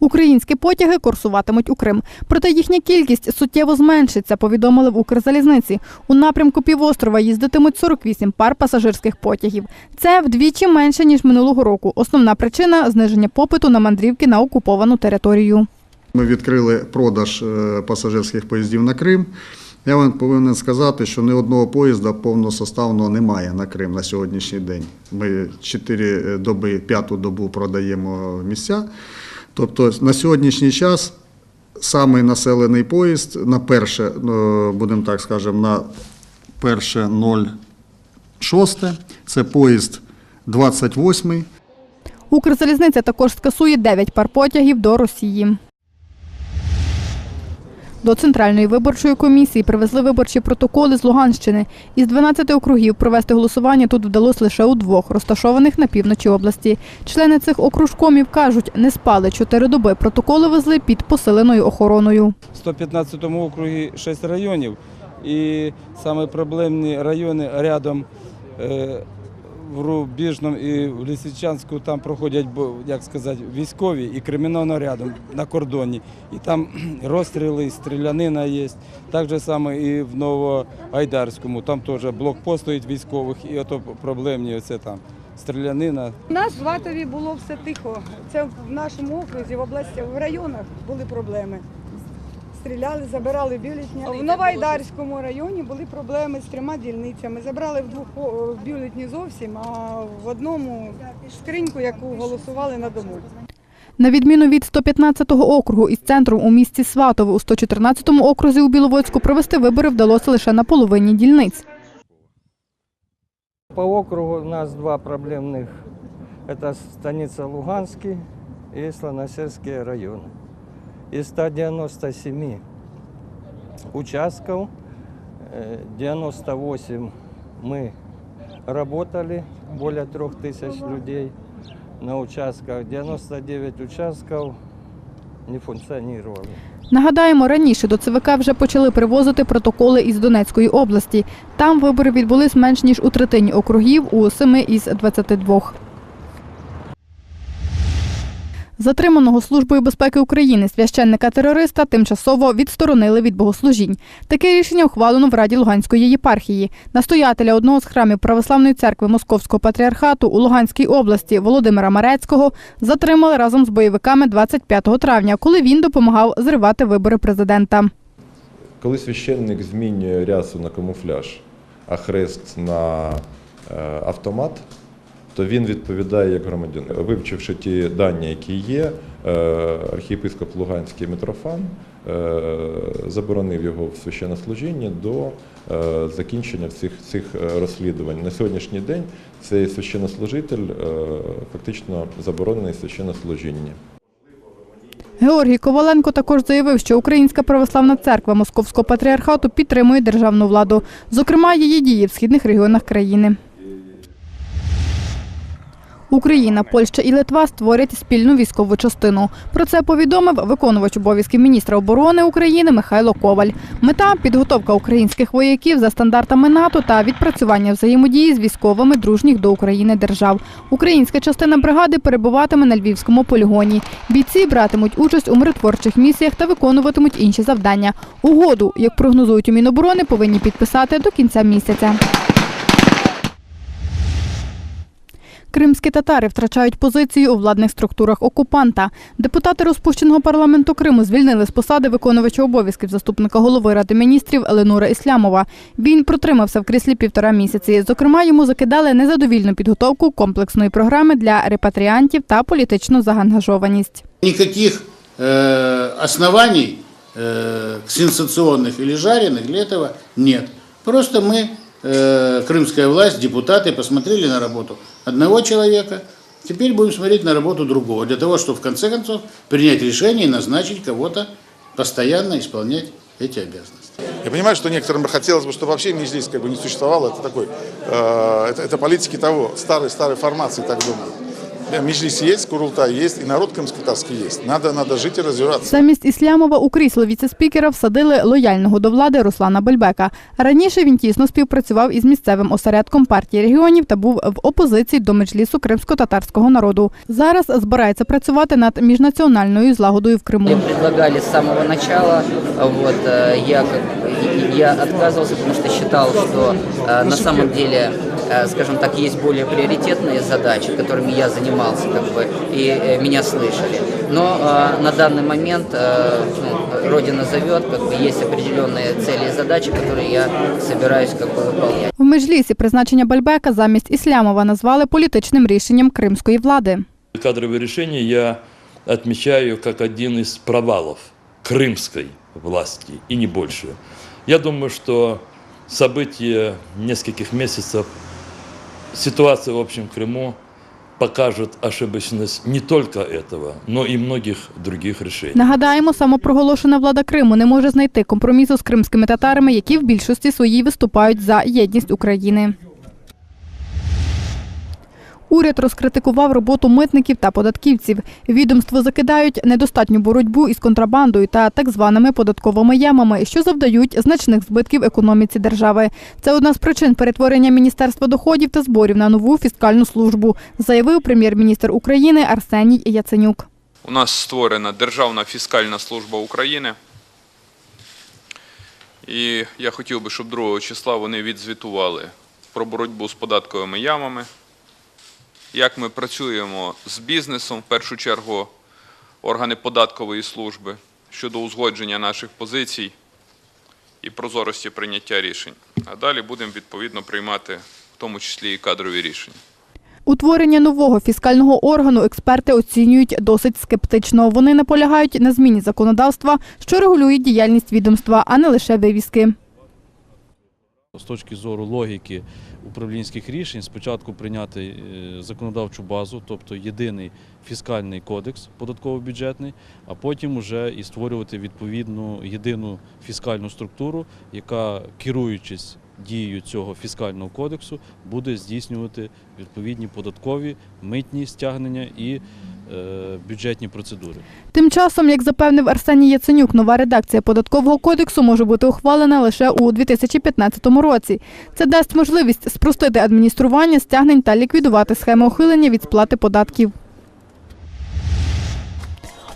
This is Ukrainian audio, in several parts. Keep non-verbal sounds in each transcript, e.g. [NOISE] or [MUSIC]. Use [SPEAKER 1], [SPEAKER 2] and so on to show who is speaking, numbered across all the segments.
[SPEAKER 1] Українські потяги курсуватимуть у Крим. Проте їхня кількість суттєво зменшиться, повідомили в Укрзалізниці. У напрямку півострова їздитимуть 48 пар пасажирських потягів. Це вдвічі менше ніж минулого року. Основна причина зниження попиту на мандрівки на окуповану територію.
[SPEAKER 2] Ми відкрили продаж е, пасажирських поїздів на Крим. Я вам повинен сказати, що ні одного поїзда повносоставного немає на Крим на сьогоднішній день. Ми чотири доби, п'яту добу продаємо місця. Тобто на сьогоднішній час самий населений поїзд на перше, е, будемо так скажемо, на перше 06, це поїзд 28
[SPEAKER 1] Укрзалізниця також скасує 9 пар потягів до Росії. До Центральної виборчої комісії привезли виборчі протоколи з Луганщини. Із 12 округів провести голосування тут вдалося лише у двох, розташованих на півночі області. Члени цих окружкомів кажуть, не спали чотири доби. Протоколи везли під посиленою охороною.
[SPEAKER 3] В 115 округі 6 районів, і саме проблемні райони рядом е, в Рубіжному і в Лисичанську там проходять, як сказати, військові і кримінально рядом на кордоні. І там [CLEARS THROAT] розстріли, і стрілянина є. Так же саме і в Новоайдарському. Там теж блокпост стоїть військових, і ото проблемні оце там стрілянина,
[SPEAKER 4] У нас в Латові було все тихо. Це в нашому окрузі, в області, в районах були проблеми Стріляли, забирали бюлетні. В Новоайдарському районі були проблеми з трьома дільницями. Забрали в двох о, бюлетні зовсім, а в одному скриньку, яку голосували на дому.
[SPEAKER 1] На відміну від 115-го округу із центром у місті Сватово у 114-му окрузі у Біловодську провести вибори вдалося лише на половині дільниць.
[SPEAKER 5] По округу у нас два проблемных. Это станица Луганский и Слоносерские районы. Из 197 участков, э, 98 мы работали, более 3000 людей на участках, 99 участков не функционировали.
[SPEAKER 1] Нагадаємо, раніше до ЦВК вже почали привозити протоколи із Донецької області. Там вибори відбулись менш ніж у третині округів у 7 із 22. Затриманого Службою безпеки України священника-терориста тимчасово відсторонили від богослужінь. Таке рішення ухвалено в Раді Луганської єпархії. Настоятеля одного з храмів Православної церкви Московського патріархату у Луганській області Володимира Марецького затримали разом з бойовиками 25 травня, коли він допомагав зривати вибори президента.
[SPEAKER 6] Коли священник змінює рясу на камуфляж, а хрест на е, автомат, то він відповідає як громадянин. Вивчивши ті дані, які є, е, архієпископ Луганський Митрофан е, заборонив його в священнослужінні до е, закінчення всіх цих розслідувань. На сьогоднішній день цей священнослужитель фактично заборонений священнослужіння.
[SPEAKER 1] Георгій Коваленко також заявив, що Українська православна церква Московського патріархату підтримує державну владу, зокрема її дії в східних регіонах країни. Україна, Польща і Литва створять спільну військову частину. Про це повідомив виконувач обов'язків міністра оборони України Михайло Коваль. Мета підготовка українських вояків за стандартами НАТО та відпрацювання взаємодії з військовими дружніх до України держав. Українська частина бригади перебуватиме на львівському полігоні. Бійці братимуть участь у миротворчих місіях та виконуватимуть інші завдання. Угоду, як прогнозують у Міноборони, повинні підписати до кінця місяця. Кримські татари втрачають позицію у владних структурах окупанта. Депутати розпущеного парламенту Криму звільнили з посади виконувача обов'язків заступника голови ради міністрів Еленура Іслямова. Він протримався в кріслі півтора місяці. Зокрема, йому закидали незадовільну підготовку комплексної програми для репатріантів та політичну заангажованість.
[SPEAKER 7] Никаких э, оснований э, сенсационных или жареных для этого нет. Просто мы, э, крымская власть, депутаты, посмотрели на работу одного человека, теперь будем смотреть на работу другого, для того, чтобы в конце концов принять решение и назначить кого-то постоянно исполнять эти обязанности.
[SPEAKER 8] Я понимаю, что некоторым хотелось бы, чтобы вообще Меджлис бы не существовало. Это такой, э, это, это политики того, старой-старой формации так думают. Меджлис есть, Курултай есть, и народ крымской татарский есть. Надо, надо жить и развиваться.
[SPEAKER 1] Замість Іслямова у крісло віце-спікера всадили лояльного до влади Руслана Бельбека. Раніше він тісно співпрацював із місцевим осередком партії регіонів та був в опозиції до меджлісу кримсько-татарського народу. Зараз збирається працювати над міжнаціональною злагодою в Криму.
[SPEAKER 9] Мне предлагали с самого начала, вот, э, я, как бы- я отказывался, потому что считал, что э, на самом деле, э, скажем так, есть более приоритетные задачи, которыми я занимался, как бы, и э, меня слышали. Но э, на данный момент э, ну, Родина зовет, как бы есть определенные цели и задачи, которые я собираюсь как бы выполнять.
[SPEAKER 1] В Меджлісі призначення Бельбека замість Іслямова назвали політичним рішенням кримської влади.
[SPEAKER 10] Кадровые решения я отмечаю как один из провалов крымской власти и не больше. Я думаю, что события нескольких месяцев, ситуация в общем в Крыму покажет ошибочность не только этого, но и многих других решений.
[SPEAKER 1] Нагадаємо, самопроголошена влада Криму не може знайти компромісу з кримськими татарами, які в більшості своїй виступають за єдність України. Уряд розкритикував роботу митників та податківців. Відомство закидають недостатню боротьбу із контрабандою та так званими податковими ямами, що завдають значних збитків економіці держави. Це одна з причин перетворення Міністерства доходів та зборів на нову фіскальну службу, заявив прем'єр-міністр України Арсеній Яценюк.
[SPEAKER 11] У нас створена Державна фіскальна служба України. І я хотів би, щоб 2 числа вони відзвітували про боротьбу з податковими ямами, як ми працюємо з бізнесом, в першу чергу органи податкової служби щодо узгодження наших позицій і прозорості прийняття рішень. А далі будемо відповідно приймати в тому числі і кадрові рішення.
[SPEAKER 1] Утворення нового фіскального органу експерти оцінюють досить скептично. Вони наполягають на зміні законодавства, що регулює діяльність відомства, а не лише вивіски.
[SPEAKER 12] З точки зору логіки управлінських рішень, спочатку прийняти е, законодавчу базу, тобто єдиний фіскальний кодекс податково-бюджетний, а потім вже і створювати відповідну єдину фіскальну структуру, яка, керуючись дією цього фіскального кодексу, буде здійснювати відповідні податкові, митні стягнення і бюджетні процедури.
[SPEAKER 1] Тим часом, як запевнив Арсеній Яценюк, нова редакція податкового кодексу може бути ухвалена лише у 2015 році. Це дасть можливість спростити адміністрування стягнень та ліквідувати схеми ухилення від сплати податків.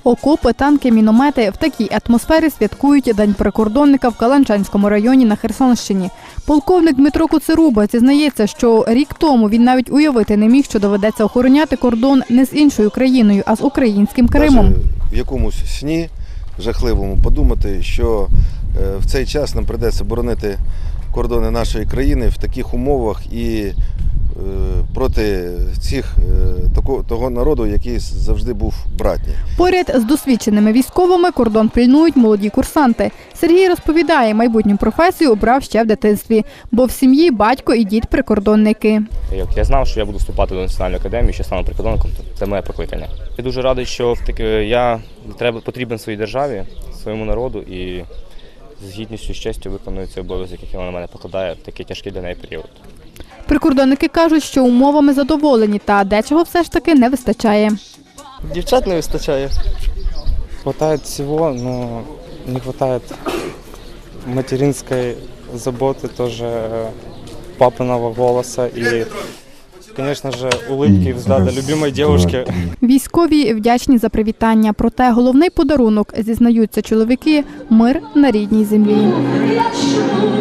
[SPEAKER 1] Окопи, танки, міномети в такій атмосфері святкують День прикордонника в Каланчанському районі на Херсонщині. Полковник Дмитро Куцеруба зізнається, що рік тому він навіть уявити не міг, що доведеться охороняти кордон не з іншою країною, а з українським Кримом.
[SPEAKER 13] Даже в якомусь сні жахливому подумати, що е, в цей час нам придеться боронити кордони нашої країни в таких умовах і проти цих е, того народу, який завжди був братній.
[SPEAKER 1] Поряд з досвідченими військовими кордон пильнують молоді курсанти. Сергій розповідає, майбутню професію обрав ще в дитинстві, бо в сім'ї батько і дід прикордонники.
[SPEAKER 14] Як я знав, що я буду вступати до національної академії, що стану прикордонником, то це моє покликання. Я дуже радий, що в таки я треба потрібен своїй державі, своєму народу і з гідністю і з честю виконую цей обов'язок, який вона на мене покладає в такий тяжкий для неї період.
[SPEAKER 1] Прикордонники кажуть, що умовами задоволені, та дечого все ж таки не вистачає.
[SPEAKER 5] Дівчат не вистачає. Хватает всего, но не хватает материнской заботы, тоже э, папиного голоса и, конечно же, улыбки и взгляда любимой девушки.
[SPEAKER 1] Військові вдячні за привітання. Проте головний подарунок, зізнаються чоловіки, мир на рідній землі.
[SPEAKER 15] Я чую